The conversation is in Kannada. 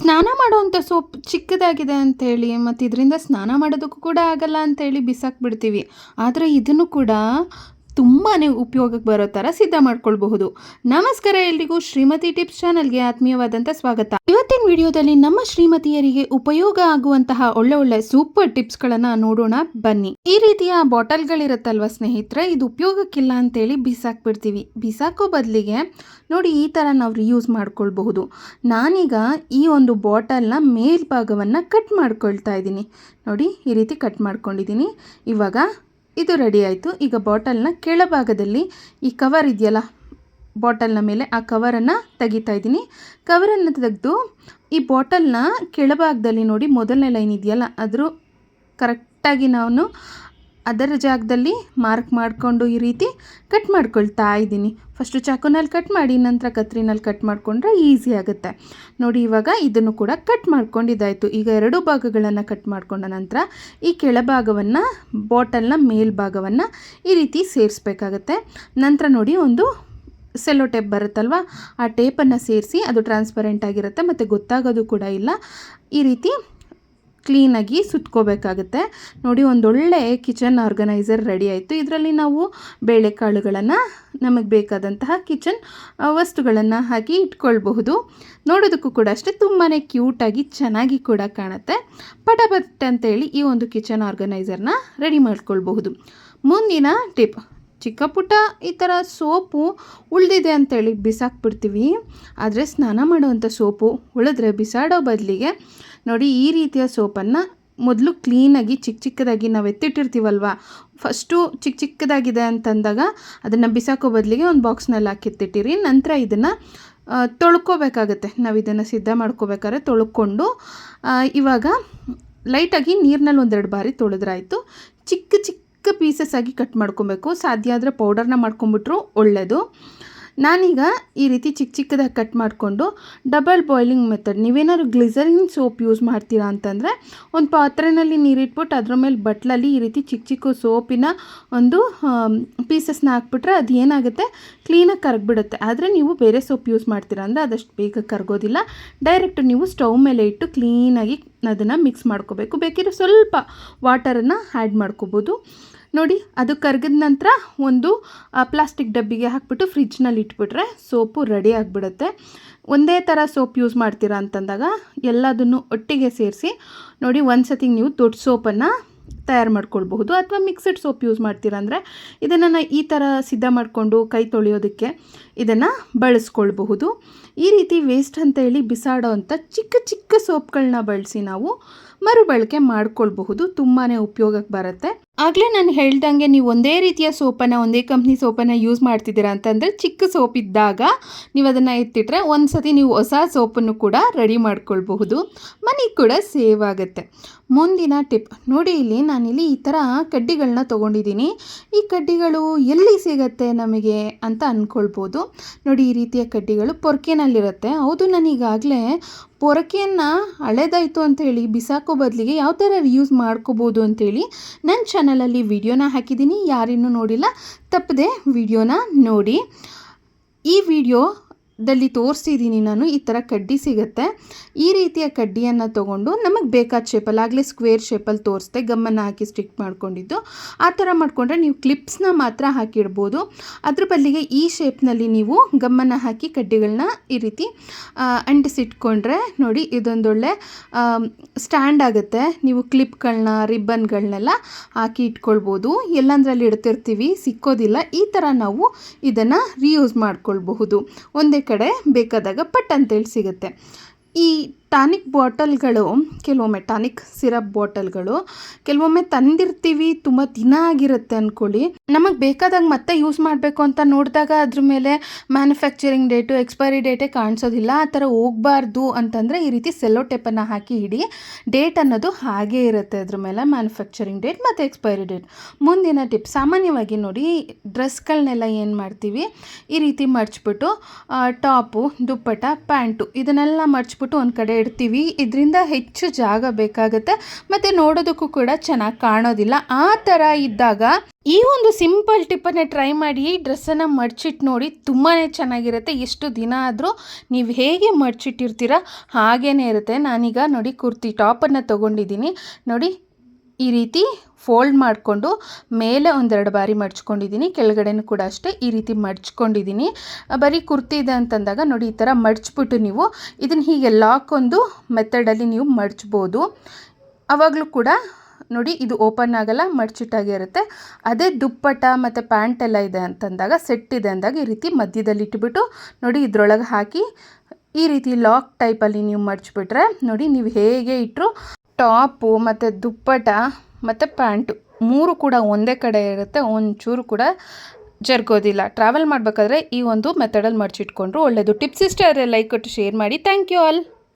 ಸ್ನಾನ ಮಾಡುವಂಥ ಸೋಪ್ ಚಿಕ್ಕದಾಗಿದೆ ಅಂಥೇಳಿ ಮತ್ತು ಇದರಿಂದ ಸ್ನಾನ ಮಾಡೋದಕ್ಕೂ ಕೂಡ ಆಗಲ್ಲ ಅಂತೇಳಿ ಬಿಸಾಕ್ಬಿಡ್ತೀವಿ. ಆದರೆ ಇದನ್ನು ಕೂಡ ತುಂಬಾ ಉಪಯೋಗಕ್ಕೆ ಬರೋ ಥರ ಸಿದ್ಧ ಮಾಡ್ಕೊಳ್ಬಹುದು. ನಮಸ್ಕಾರ ಎಲ್ರಿಗೂ, ಶ್ರೀಮತಿ ಟಿಪ್ಸ್ ಚಾನಲ್ಗೆ ಆತ್ಮೀಯವಾದಂಥ ಸ್ವಾಗತ. ಇವತ್ತಿನ ವಿಡಿಯೋದಲ್ಲಿ ನಮ್ಮ ಶ್ರೀಮತಿಯರಿಗೆ ಉಪಯೋಗ ಆಗುವಂತಹ ಒಳ್ಳೆ ಒಳ್ಳೆ ಸೂಪರ್ ಟಿಪ್ಸ್ಗಳನ್ನು ನೋಡೋಣ, ಬನ್ನಿ. ಈ ರೀತಿಯ ಬಾಟಲ್ಗಳಿರುತ್ತಲ್ವ ಸ್ನೇಹಿತರೆ, ಇದು ಉಪಯೋಗಕ್ಕಿಲ್ಲ ಅಂತೇಳಿ ಬಿಸಾಕ್ಬಿಡ್ತೀವಿ. ಬಿಸಾಕೋ ಬದಲಿಗೆ ನೋಡಿ ಈ ಥರ ನಾವು ರಿಯೂಸ್ ಮಾಡ್ಕೊಳ್ಬಹುದು. ನಾನೀಗ ಈ ಒಂದು ಬಾಟಲ್ನ ಮೇಲ್ಭಾಗವನ್ನು ಕಟ್ ಮಾಡ್ಕೊಳ್ತಾ ಇದ್ದೀನಿ. ನೋಡಿ ಈ ರೀತಿ ಕಟ್ ಮಾಡ್ಕೊಂಡಿದ್ದೀನಿ. ಇವಾಗ ಇದು ರೆಡಿ ಆಯಿತು. ಈಗ ಬಾಟಲ್ನ ಕೆಳಭಾಗದಲ್ಲಿ ಈ ಕವರ್ ಇದೆಯಲ್ಲ ಬಾಟಲ್ನ ಮೇಲೆ ಆ ಕವರನ್ನು ತೆಗಿತಾ ಇದ್ದೀನಿ. ಕವರನ್ನು ತೆಗೆದು ಈ ಬಾಟಲ್ನ ಕೆಳಭಾಗದಲ್ಲಿ ನೋಡಿ ಮೊದಲನೇ ಲೈನ್ ಇದೆಯಲ್ಲ, ಅದ್ರ ಕರೆಕ್ಟಾಗಿ ನಾನು ಅದರ ಜಾಗದಲ್ಲಿ ಮಾರ್ಕ್ ಮಾಡಿಕೊಂಡು ಈ ರೀತಿ ಕಟ್ ಮಾಡ್ಕೊಳ್ತಾ ಇದ್ದೀನಿ. ಫಸ್ಟು ಚಾಕುನಲ್ಲಿ ಕಟ್ ಮಾಡಿ, ನಂತರ ಕತ್ರಿನಲ್ಲಿ ಕಟ್ ಮಾಡಿಕೊಂಡ್ರೆ ಈಸಿ ಆಗುತ್ತೆ. ನೋಡಿ, ಇವಾಗ ಇದನ್ನು ಕೂಡ ಕಟ್ ಮಾಡ್ಕೊಂಡಿದ್ದಾಯಿತು. ಈಗ ಎರಡು ಭಾಗಗಳನ್ನು ಕಟ್ ಮಾಡಿಕೊಂಡ ನಂತರ ಈ ಕೆಳಭಾಗವನ್ನು ಬಾಟಲ್ನ ಮೇಲ್ಭಾಗವನ್ನು ಈ ರೀತಿ ಸೇರಿಸ್ಬೇಕಾಗತ್ತೆ. ನಂತರ ನೋಡಿ, ಒಂದು ಸೆಲ್ಲೋ ಟೇಪ್ ಬರುತ್ತಲ್ವ? ಆ ಟೇಪನ್ನು ಸೇರಿಸಿ ಅದು ಟ್ರಾನ್ಸ್ಪರೆಂಟ್ ಆಗಿರುತ್ತೆ, ಮತ್ತು ಗೊತ್ತಾಗೋದು ಕೂಡ ಇಲ್ಲ. ಈ ರೀತಿ ಕ್ಲೀನಾಗಿ ಸುತ್ಕೋಬೇಕಾಗುತ್ತೆ. ನೋಡಿ, ಒಂದೊಳ್ಳೆ ಕಿಚನ್ ಆರ್ಗನೈಸರ್ ರೆಡಿ ಆಯಿತು. ಇದರಲ್ಲಿ ನಾವು ಬೇಳೆಕಾಳುಗಳನ್ನು, ನಮಗೆ ಬೇಕಾದಂತಹ ಕಿಚನ್ ವಸ್ತುಗಳನ್ನು ಹಾಕಿ ಇಟ್ಕೊಳ್ಬಹುದು. ನೋಡೋದಕ್ಕೂ ಕೂಡ ಅಷ್ಟೇ ತುಂಬಾ ಕ್ಯೂಟಾಗಿ ಚೆನ್ನಾಗಿ ಕೂಡ ಕಾಣುತ್ತೆ. ಪಟಪಟ್ ಅಂತೇಳಿ ಈ ಒಂದು ಕಿಚನ್ ಆರ್ಗನೈಸರ್ನ ರೆಡಿ ಮಾಡ್ಕೊಳ್ಬಹುದು. ಮುಂದಿನ ಟಿಪ್. ಚಿಕ್ಕ ಪುಟ್ಟ ಈ ಥರ ಸೋಪು ಉಳಿದಿದೆ ಅಂತೇಳಿ ಬಿಸಾಕ್ಬಿಡ್ತೀವಿ. ಆದರೆ ಸ್ನಾನ ಮಾಡುವಂಥ ಸೋಪು ಉಳಿದ್ರೆ ಬಿಸಾಡೋ ಬದಲಿಗೆ ನೋಡಿ ಈ ರೀತಿಯ ಸೋಪನ್ನು ಮೊದಲು ಕ್ಲೀನಾಗಿ ಚಿಕ್ಕ ಚಿಕ್ಕದಾಗಿ ನಾವು ಎತ್ತಿಟ್ಟಿರ್ತೀವಲ್ವ, ಫಸ್ಟು ಚಿಕ್ಕ ಚಿಕ್ಕದಾಗಿದೆ ಅಂತಂದಾಗ ಅದನ್ನು ಬಿಸಾಕೋ ಬದಲಿಗೆ ಒಂದು ಬಾಕ್ಸ್ನಲ್ಲಿ ಹಾಕಿತ್ತಿಟ್ಟಿರಿ ನಂತರ ಇದನ್ನು ತೊಳ್ಕೊಬೇಕಾಗತ್ತೆ. ನಾವು ಇದನ್ನು ಸಿದ್ಧ ಮಾಡ್ಕೋಬೇಕಾದ್ರೆ ತೊಳ್ಕೊಂಡು ಇವಾಗ ಲೈಟಾಗಿ ನೀರಿನಲ್ಲಿ ಒಂದೆರಡು ಬಾರಿ ತೊಳೆದ್ರಾಯಿತು. ಚಿಕ್ಕ ಚಿಕ್ಕ ಪೀಸಸ್ ಆಗಿ ಕಟ್ ಮಾಡ್ಕೊಬೇಕು. ಸಾಧ್ಯ ಆದರೆ ಪೌಡರ್ನ ಮಾಡ್ಕೊಂಬಿಟ್ರು ಒಳ್ಳೆಯದು ನಾನೀಗ ಈ ರೀತಿ ಚಿಕ್ಕ ಚಿಕ್ಕದಾಗಿ ಕಟ್ ಮಾಡಿಕೊಂಡು ಡಬಲ್ ಬಾಯ್ಲಿಂಗ್ ಮೆಥಡ್ ನೀವೇನಾದ್ರು ಗ್ಲಿಸರಿನ್ ಸೋಪ್ ಯೂಸ್ ಮಾಡ್ತೀರಾ ಅಂತಂದರೆ ಒಂದು ಪಾತ್ರೆಯಲ್ಲಿ ನೀರಿಟ್ಬಿಟ್ಟು ಅದ್ರ ಮೇಲೆ ಬಟ್ಲಲ್ಲಿ ಈ ರೀತಿ ಚಿಕ್ಕ ಚಿಕ್ಕ ಸೋಪಿನ ಒಂದು ಪೀಸಸ್ನ ಹಾಕ್ಬಿಟ್ರೆ ಅದು ಏನಾಗುತ್ತೆ? ಕ್ಲೀನಾಗಿ ಕರಗಿಬಿಡುತ್ತೆ. ಆದರೆ ನೀವು ಬೇರೆ ಸೋಪ್ ಯೂಸ್ ಮಾಡ್ತೀರಾ ಅಂದರೆ ಅದಷ್ಟು ಬೇಗ ಕರಗೋದಿಲ್ಲ. ಡೈರೆಕ್ಟ್ ನೀವು ಸ್ಟವ್ ಮೇಲೆ ಇಟ್ಟು ಕ್ಲೀನಾಗಿ ಅದನ್ನು ಮಿಕ್ಸ್ ಮಾಡ್ಕೋಬೇಕು. ಬೇಕಿದ್ರೆ ಸ್ವಲ್ಪ ವಾಟರನ್ನು ಆ್ಯಡ್ ಮಾಡ್ಕೋಬೋದು. ನೋಡಿ, ಅದು ಕರಗಿದ ನಂತರ ಒಂದು ಪ್ಲಾಸ್ಟಿಕ್ ಡಬ್ಬಿಗೆ ಹಾಕ್ಬಿಟ್ಟು ಫ್ರಿಜ್ನಲ್ಲಿ ಇಟ್ಬಿಟ್ರೆ ಸೋಪು ರೆಡಿ ಆಗಿಬಿಡುತ್ತೆ. ಒಂದೇ ಥರ ಸೋಪ್ ಯೂಸ್ ಮಾಡ್ತೀರಾ ಅಂತಂದಾಗ ಎಲ್ಲದನ್ನು ಒಟ್ಟಿಗೆ ಸೇರಿಸಿ, ನೋಡಿ, ಒಂದು ಸತಿ ನೀವು ದೊಡ್ಡ ಸೋಪನ್ನು ತಯಾರು ಮಾಡ್ಕೊಳ್ಬಹುದು ಅಥವಾ ಮಿಕ್ಸಡ್ ಸೋಪ್ ಯೂಸ್ ಮಾಡ್ತೀರಾ ಅಂದರೆ ಇದನ್ನು ಈ ಥರ ಸಿದ್ಧ ಮಾಡಿಕೊಂಡು ಕೈ ತೊಳೆಯೋದಕ್ಕೆ ಇದನ್ನು ಬಳಸ್ಕೊಳ್ಬಹುದು. ಈ ರೀತಿ ವೇಸ್ಟ್ ಅಂತ ಹೇಳಿ ಬಿಸಾಡೋ ಅಂಥ ಚಿಕ್ಕ ಚಿಕ್ಕ ಸೋಪ್ಗಳನ್ನ ಬಳಸಿ ನಾವು ಮರುಬಳಕೆ ಮಾಡ್ಕೊಳ್ಬಹುದು ತುಂಬಾ ಉಪಯೋಗಕ್ಕೆ ಬರುತ್ತೆ. ಆಗಲೇ ನಾನು ಹೇಳ್ದಂಗೆ ನೀವು ಒಂದೇ ರೀತಿಯ ಸೋಪನ್ನು, ಒಂದೇ ಕಂಪ್ನಿ ಸೋಪನ್ನು ಯೂಸ್ ಮಾಡ್ತಿದ್ದೀರಾ ಅಂತಂದರೆ ಚಿಕ್ಕ ಸೋಪ್ ಇದ್ದಾಗ ನೀವು ಅದನ್ನು ಎತ್ತಿಟ್ರೆ ಒಂದು ಸತಿ ನೀವು ಹೊಸ ಸೋಪನ್ನು ಕೂಡ ರೆಡಿ ಮಾಡ್ಕೊಳ್ಬಹುದು. ಮನಿ ಕೂಡ ಸೇವ್ ಆಗುತ್ತೆ. ಮುಂದಿನ ಟಿಪ್ ನೋಡಿ ಇಲ್ಲಿ ನಾನಿಲ್ಲಿ ಈ ಥರ ಕಡ್ಡಿಗಳನ್ನ ತೊಗೊಂಡಿದ್ದೀನಿ. ಈ ಕಡ್ಡಿಗಳು ಎಲ್ಲಿ ಸಿಗತ್ತೆ ನಮಗೆ ಅಂತ ಅಂದ್ಕೊಳ್ಬೋದು ನೋಡಿ ಈ ರೀತಿಯ ಕಡ್ಡಿಗಳು ಪೊರ್ಕೆನಲ್ಲಿರುತ್ತೆ. ಹೌದು, ನಾನೀಗಾಗಲೇ ಪೊರಕೆಯನ್ನು ಹಳೆದಾಯಿತು ಅಂಥೇಳಿ ಬಿಸಾಕೋ ಬದಲಿಗೆ ಯಾವ ಥರ ರಿಯೂಸ್ ಮಾಡ್ಕೋಬೋದು ಅಂಥೇಳಿ ನನ್ನ ಚಾನಲಲ್ಲಿ ವಿಡಿಯೋನ ಹಾಕಿದ್ದೀನಿ. ಯಾರಿನ್ನೂ ನೋಡಿಲ್ಲ, ತಪ್ಪದೆ ವಿಡಿಯೋನ ನೋಡಿ. ಈ ವಿಡಿಯೋ ದಲ್ಲಿ ತೋರಿಸಿದ್ದೀನಿ ನಾನು, ಈ ಥರ ಕಡ್ಡಿ ಸಿಗುತ್ತೆ. ಈ ರೀತಿಯ ಕಡ್ಡಿಯನ್ನು ತೊಗೊಂಡು ನಮಗೆ ಬೇಕಾದ ಶೇಪಲ್ಲಿ ಆಗಲೇ ಸ್ಕ್ವೇರ್ ಶೇಪಲ್ಲಿ ತೋರಿಸ್ದೆ, ಗಮ್ಮನ್ನು ಹಾಕಿ ಸ್ಟಿಕ್ ಮಾಡ್ಕೊಂಡಿದ್ದು. ಆ ಥರ ಮಾಡಿಕೊಂಡ್ರೆ ನೀವು ಕ್ಲಿಪ್ಸ್ನ ಮಾತ್ರ ಹಾಕಿಡ್ಬೋದು. ಅದ್ರ ಬದಲಿಗೆ ಈ ಶೇಪ್ನಲ್ಲಿ ನೀವು ಗಮ್ಮನ್ನು ಹಾಕಿ ಕಡ್ಡಿಗಳನ್ನ ಈ ರೀತಿ ಅಂಟಿಸಿಟ್ಕೊಂಡ್ರೆ ನೋಡಿ ಇದೊಂದೊಳ್ಳೆ ಸ್ಟ್ಯಾಂಡ್ ಆಗುತ್ತೆ. ನೀವು ಕ್ಲಿಪ್ಗಳನ್ನ ರಿಬ್ಬನ್ಗಳನ್ನೆಲ್ಲ ಹಾಕಿ ಇಟ್ಕೊಳ್ಬೋದು. ಎಲ್ಲಂದ್ರಲ್ಲಿ ಇಡ್ತಿರ್ತೀವಿ, ಸಿಕ್ಕೋದಿಲ್ಲ. ಈ ಥರ ನಾವು ಇದನ್ನು ರೀಯೂಸ್ ಮಾಡ್ಕೊಳ್ಬಹುದು. ಒಂದೇ ಕಡೆ ಬೇಕಾದಾಗ ಪಟ್ ಅಂತೇಳಿ ಸಿಗುತ್ತೆ. ಈ ಟಾನಿಕ್ ಬಾಟಲ್ಗಳು ಕೆಲವೊಮ್ಮೆ ಟಾನಿಕ್ ಸಿರಪ್ ಬಾಟಲ್ಗಳು ಕೆಲವೊಮ್ಮೆ ತಂದಿರ್ತೀವಿ, ತುಂಬ ದಿನ ಆಗಿರುತ್ತೆ ಅಂದ್ಕೊಳ್ಳಿ ನಮಗೆ ಬೇಕಾದಾಗ ಮತ್ತೆ ಯೂಸ್ ಮಾಡಬೇಕು ಅಂತ ನೋಡಿದಾಗ ಅದ್ರ ಮೇಲೆ ಮ್ಯಾನುಫ್ಯಾಕ್ಚರಿಂಗ್ ಡೇಟು ಎಕ್ಸ್ಪೈರಿ ಡೇಟೇ ಕಾಣಿಸೋದಿಲ್ಲ. ಆ ಥರ ಹೋಗಬಾರ್ದು ಅಂತಂದರೆ ಈ ರೀತಿ ಸೆಲ್ಲೋ ಟೇಪನ್ನು ಹಾಕಿ ಇಡಿ. ಡೇಟ್ ಅನ್ನೋದು ಹಾಗೇ ಇರುತ್ತೆ ಅದ್ರ ಮೇಲೆ ಮ್ಯಾನುಫ್ಯಾಕ್ಚರಿಂಗ್ ಡೇಟ್ ಮತ್ತು ಎಕ್ಸ್ಪೈರಿ ಡೇಟ್ ಮುಂದಿನ ಟಿಪ್ ಸಾಮಾನ್ಯವಾಗಿ ನೋಡಿ ಡ್ರೆಸ್ಗಳನ್ನೆಲ್ಲ ಏನು ಮಾಡ್ತೀವಿ? ಈ ರೀತಿ ಮರ್ಚ್ಬಿಟ್ಟು ಟಾಪು ದುಪ್ಪಟ ಪ್ಯಾಂಟು ಇದನ್ನೆಲ್ಲ ಮರ್ಚ್ಬಿಟ್ಟು ಒಂದು ಕಡೆ ಇಡ್ತೀವಿ. ಇದರಿಂದ ಹೆಚ್ಚು ಜಾಗ ಬೇಕಾಗುತ್ತೆ. ಮತ್ತು ನೋಡೋದಕ್ಕೂ ಕೂಡ ಚೆನ್ನಾಗಿ ಕಾಣೋದಿಲ್ಲ. ಆ ಥರ ಇದ್ದಾಗ ಈ ಒಂದು ಸಿಂಪಲ್ ಟಿಪ್ಪನ್ನೇ ಟ್ರೈ ಮಾಡಿ ಡ್ರೆಸ್ಸನ್ನು ಮಡ್ಚಿಟ್ಟು ನೋಡಿ ತುಂಬಾ ಚೆನ್ನಾಗಿರುತ್ತೆ. ಎಷ್ಟು ದಿನ ಆದರೂ ನೀವು ಹೇಗೆ ಮಡ್ಚಿಟ್ಟಿರ್ತೀರ ಹಾಗೇ ಇರುತ್ತೆ. ನಾನೀಗ ನೋಡಿ ಕುರ್ತಿ ಟಾಪನ್ನು ತೊಗೊಂಡಿದ್ದೀನಿ. ನೋಡಿ ಈ ರೀತಿ ಫೋಲ್ಡ್ ಮಾಡಿಕೊಂಡು ಮೇಲೆ ಒಂದೆರಡು ಬಾರಿ ಮಡ್ಚ್ಕೊಂಡಿದ್ದೀನಿ. ಕೆಳಗಡೆನೂ ಕೂಡ ಅಷ್ಟೇ ಈ ರೀತಿ ಮಡ್ಚ್ಕೊಂಡಿದ್ದೀನಿ. ಬರೀ ಕುರ್ತಿ ಇದೆ ಅಂತಂದಾಗ ನೋಡಿ ಈ ಥರ ಮಡ್ಚ್ಬಿಟ್ಟು ನೀವು ಇದನ್ನು ಹೀಗೆ ಲಾಕ್ ಒಂದು ಮೆಥಡಲ್ಲಿ ನೀವು ಮಡ್ಚ್ಬೋದು. ಆವಾಗಲೂ ಕೂಡ ನೋಡಿ ಇದು ಓಪನ್ ಆಗಲ್ಲ, ಮಡ್ಚಿಟ್ಟಾಗೆ ಇರುತ್ತೆ. ಅದೇ ದುಪ್ಪಟ ಮತ್ತು ಪ್ಯಾಂಟ್ ಎಲ್ಲ ಇದೆ ಅಂತಂದಾಗ, ಸೆಟ್ ಇದೆ ಅಂದಾಗ ಈ ರೀತಿ ಮಧ್ಯದಲ್ಲಿ ಇಟ್ಬಿಟ್ಟು ನೋಡಿ ಇದರೊಳಗೆ ಹಾಕಿ ಈ ರೀತಿ ಲಾಕ್ ಟೈಪಲ್ಲಿ ನೀವು ಮಡ್ಚಿಬಿಟ್ರೆ ನೋಡಿ ನೀವು ಹೇಗೆ ಇಟ್ಟರು ಟಾಪು ಮತ್ತು ದುಪ್ಪಟ ಮತ್ತು ಪ್ಯಾಂಟು ಮೂರು ಕೂಡ ಒಂದೇ ಕಡೆ ಇರುತ್ತೆ, ಒಂಚೂರು ಕೂಡ ಜರ್ಗೋದಿಲ್ಲ. ಟ್ರಾವೆಲ್ ಮಾಡಬೇಕಾದ್ರೆ ಈ ಒಂದು ಮೆಥಡಲ್ಲಿ ಮಡಚಿಟ್ಕೊಂಡ್ರು ಒಳ್ಳೆಯದು ಟಿಪ್ಸ್ ಇಷ್ಟ ಆದರೆ ಲೈಕ್ ಕೊಟ್ಟು ಶೇರ್ ಮಾಡಿ. Thank you all